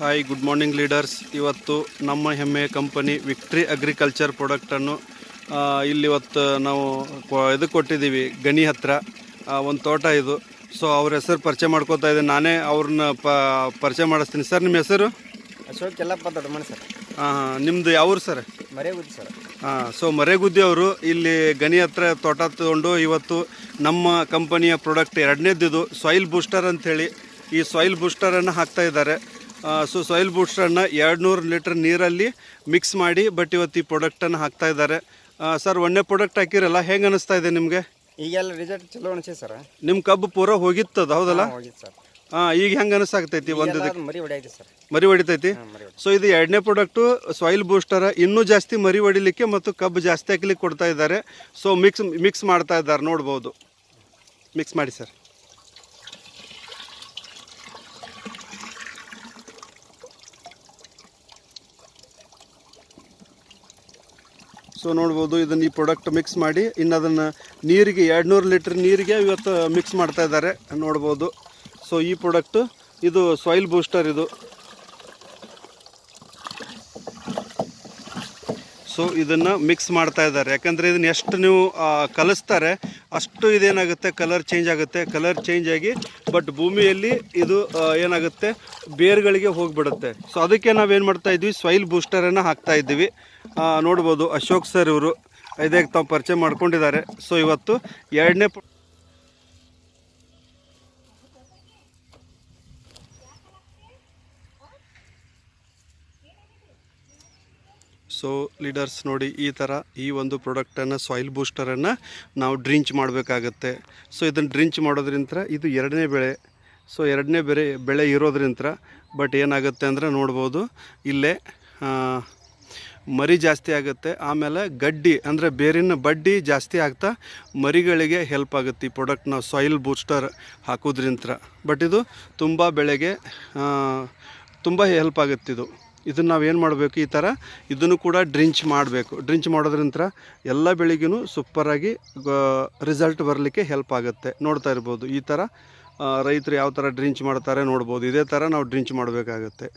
Hi good morning leaders ಇವತ್ತು ನಮ್ಮ ಹೆಮ್ಮೆಯ ಕಂಪನಿ ವಿಕ್ಟ್ರಿ ಅಗ್ರಿಕಲ್ಚರ್ ಪ್ರಾಡಕ್ಟನ್ನು ಇಲ್ಲಿ ಇವತ್ತು ನಾವು ಇದು ಕೊಟ್ಟಿದ್ದೀವಿ ಗಣಿ ಹತ್ತಿರ ಒಂದು ತೋಟ ಇದು. ಸೊ ಅವ್ರ ಹೆಸರು ಪರಿಚಯ ಮಾಡ್ಕೋತಾ ಇದ್ದೀನಿ. ನಾನೇ ಅವ್ರನ್ನ ಪ ಪರಿಚಯ ಮಾಡಿಸ್ತೀನಿ. ಸರ್ ನಿಮ್ಮ ಹೆಸರು? ಅಶೋಕ್ ಎಲ್ಲಪ್ಪ ದೊಡ್ಡಮಣಿ ಸರ್. ಹಾಂ ನಿಮ್ಮದು ಯಾವ್ರು ಸರ್? ಮರೇಗುದ್ದಿ ಸರ್. ಹಾಂ ಸೊ ಮರೇಗುದ್ದಿ ಅವರು ಇಲ್ಲಿ ಗಣಿ ಹತ್ರ ತೋಟ ತಗೊಂಡು ಇವತ್ತು ನಮ್ಮ ಕಂಪನಿಯ ಪ್ರಾಡಕ್ಟ್ ಎರಡನೇದಿದು ಸಾಯಿಲ್ ಬೂಸ್ಟರ್ ಅಂಥೇಳಿ ಈ ಸಾಯಿಲ್ ಬೂಸ್ಟರನ್ನು ಹಾಕ್ತಾ ಇದ್ದಾರೆ. ಸೊ ಸಾಯಿಲ್ ಬೂಸ್ಟರನ್ನು ಎರಡು ನೂರು ಲೀಟ್ರ್ ನೀರಲ್ಲಿ ಮಿಕ್ಸ್ ಮಾಡಿ ಬಟ್ ಇವತ್ತು ಈ ಪ್ರಾಡಕ್ಟನ್ನು ಹಾಕ್ತಾ ಇದ್ದಾರೆ. ಸರ್ ಒಳ್ಳೆ ಪ್ರಾಡಕ್ಟ್ ಹಾಕಿರಲ್ಲ ಹೆಂಗೆ ಅನಿಸ್ತಾ ಇದೆ ನಿಮಗೆ? ಈಗೆಲ್ಲ ರಿಸಲ್ಟ್ ಚಲೋ ಅನಿಸಿ ಸರ್ ನಿಮ್ಮ ಕಬ್ಬು ಪೂರ ಹೋಗಿತ್ತದ ಹೌದಲ್ಲ? ಹೋಗಿತ್ತು ಸರ್ ಹಾಂ ಈಗ ಹೆಂಗೆ ಅನಿಸಾಗ್ತೈತಿ ಒಂದು ಮರಿ ಹೊಡೆಯೈತಿ ಸರ್ ಮರಿ ಹೊಡಿತೈತಿ? ಸೊ ಇದು ಎರಡನೇ ಪ್ರಾಡಕ್ಟು ಸಾಯಿಲ್ ಬೂಸ್ಟರ ಇನ್ನೂ ಜಾಸ್ತಿ ಮರಿ ಹೊಡಿಲಿಕ್ಕೆ ಮತ್ತು ಕಬ್ಬು ಜಾಸ್ತಿ ಹಾಕ್ಲಿಕ್ಕೆ ಕೊಡ್ತಾ ಇದ್ದಾರೆ. ಸೊ ಮಿಕ್ಸ್ ಮಿಕ್ಸ್ ಮಾಡ್ತಾ ಇದ್ದಾರೆ ನೋಡ್ಬೋದು. ಮಿಕ್ಸ್ ಮಾಡಿ ಸರ್ ಸೊ ನೋಡ್ಬೋದು, ಇದನ್ನು ಈ ಪ್ರಾಡಕ್ಟ್ ಮಿಕ್ಸ್ ಮಾಡಿ ಇನ್ನು ಅದನ್ನು ನೀರಿಗೆ ಎರಡು ನೂರು ಲೀಟ್ರ್ ನೀರಿಗೆ ಇವತ್ತು ಮಿಕ್ಸ್ ಮಾಡ್ತಾ ಇದ್ದಾರೆ. ನೋಡ್ಬೋದು. ಸೊ ಈ ಪ್ರಾಡಕ್ಟು ಇದು ಸಾಯಿಲ್ ಬೂಸ್ಟರ್ ಇದು. ಸೊ ಇದನ್ನು ಮಿಕ್ಸ್ ಮಾಡ್ತಾ ಇದ್ದಾರೆ. ಯಾಕಂದರೆ ಇದನ್ನ ಎಷ್ಟು ನೀವು ಕಲಿಸ್ತಾರೆ ಅಷ್ಟು ಇದೇನಾಗುತ್ತೆ ಕಲರ್ ಚೇಂಜ್ ಆಗುತ್ತೆ. ಕಲರ್ ಚೇಂಜ್ ಆಗಿ ಬಟ್ ಭೂಮಿಯಲ್ಲಿ ಇದು ಏನಾಗುತ್ತೆ, ಬೇರ್ಗಳಿಗೆ ಹೋಗಿಬಿಡುತ್ತೆ. ಸೊ ಅದಕ್ಕೆ ನಾವೇನು ಮಾಡ್ತಾ ಇದ್ವಿ? ಸಾಯಿಲ್ ಬೂಸ್ಟರನ್ನು ಹಾಕ್ತಾ ಇದ್ದೀವಿ. ನೋಡ್ಬೋದು ಅಶೋಕ್ ಸರ್ ಇವರು. ಇದೇ ತಾವು ಪರಿಚಯ ಮಾಡ್ಕೊಂಡಿದ್ದಾರೆ. ಸೊ ಇವತ್ತು ಎರಡನೇ ಸೊ ಲೀಡರ್ಸ್ ನೋಡಿ ಈ ಥರ ಈ ಒಂದು ಪ್ರಾಡಕ್ಟನ್ನು ಸಾಯಿಲ್ ಬೂಸ್ಟರನ್ನು ನಾವು ಡ್ರಿಂಚ್ ಮಾಡಬೇಕಾಗತ್ತೆ. ಸೊ ಇದನ್ನು ಡ್ರಿಂಚ್ ಮಾಡೋದ್ರಿಂದ ಇದು ಎರಡನೇ ಬೆಳೆ. ಸೊ ಎರಡನೇ ಬೆಳೆ ಬೆಳೆ ಇರೋದ್ರಿಂದ ಬಟ್ ಏನಾಗುತ್ತೆ ಅಂದರೆ ನೋಡ್ಬೋದು, ಇಲ್ಲೇ ಮರಿ ಜಾಸ್ತಿ ಆಗುತ್ತೆ. ಆಮೇಲೆ ಗಡ್ಡಿ ಅಂದರೆ ಬೇರಿನ ಬಡ್ಡಿ ಜಾಸ್ತಿ ಆಗ್ತಾ ಮರಿಗಳಿಗೆ ಹೆಲ್ಪ್ ಆಗುತ್ತೆ ಈ ಪ್ರಾಡಕ್ಟ್ ನಾವು ಸಾಯಿಲ್ ಬೂಸ್ಟರ್ ಹಾಕೋದ್ರಿಂದ ಬಟ್ ಇದು ತುಂಬ ಬೆಳೆಗೆ ತುಂಬ ಹೆಲ್ಪ್ ಆಗುತ್ತೆ ಇದು ಇದನ್ನು ನಾವು ಏನು ಮಾಡಬೇಕು, ಈ ಥರ ಇದನ್ನು ಕೂಡ ಡ್ರಿಂಚ್ ಮಾಡಬೇಕು. ಡ್ರಿಂಚ್ ಮಾಡೋದ್ರಿಂದ ಎಲ್ಲ ಬೆಳೆಗೂ ಸೂಪರಾಗಿ ರಿಸಲ್ಟ್ ಬರಲಿಕ್ಕೆ ಹೆಲ್ಪ್ ಆಗುತ್ತೆ. ನೋಡ್ತಾ ಇರ್ಬೋದು, ಈ ಥರ ರೈತರು ಯಾವ ಥರ ಡ್ರಿಂಚ್ ಮಾಡ್ತಾರೆ ನೋಡ್ಬೋದು. ಇದೇ ಥರ ನಾವು ಡ್ರಿಂಚ್ ಮಾಡಬೇಕಾಗತ್ತೆ.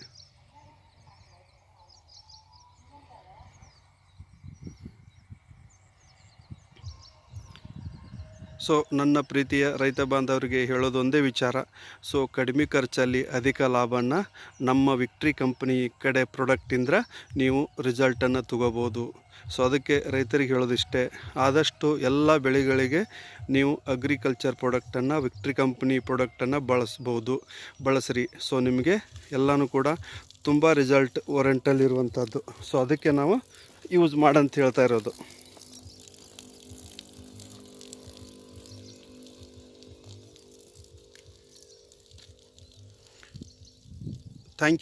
ಸೊ ನನ್ನ ಪ್ರೀತಿಯ ರೈತ ಬಾಂಧವರಿಗೆ ಹೇಳೋದೊಂದೇ ವಿಚಾರ. ಸೊ ಕಡಿಮೆ ಖರ್ಚಲ್ಲಿ ಅಧಿಕ ಲಾಭನ ನಮ್ಮ ವಿಕ್ಟ್ರಿ ಕಂಪ್ನಿ ಕಡೆ ಪ್ರಾಡಕ್ಟಿಂದ ನೀವು ರಿಸಲ್ಟನ್ನು ತಗೋಬೋದು. ಸೊ ಅದಕ್ಕೆ ರೈತರಿಗೆ ಹೇಳೋದಿಷ್ಟೇ, ಆದಷ್ಟು ಎಲ್ಲ ಬೆಳೆಗಳಿಗೆ ನೀವು ಅಗ್ರಿಕಲ್ಚರ್ ಪ್ರಾಡಕ್ಟನ್ನು, ವಿಕ್ಟ್ರಿ ಕಂಪ್ನಿ ಪ್ರಾಡಕ್ಟನ್ನು ಬಳಸ್ಬೋದು. ಬಳಸ್ರಿ. ಸೊ ನಿಮಗೆ ಎಲ್ಲನೂ ಕೂಡ ತುಂಬ ರಿಸಲ್ಟ್ ವಾರಂಟಲ್ಲಿರುವಂಥದ್ದು. ಸೊ ಅದಕ್ಕೆ ನಾವು ಯೂಸ್ ಮಾಡಂತ ಹೇಳ್ತಾ ಇರೋದು. Thank you.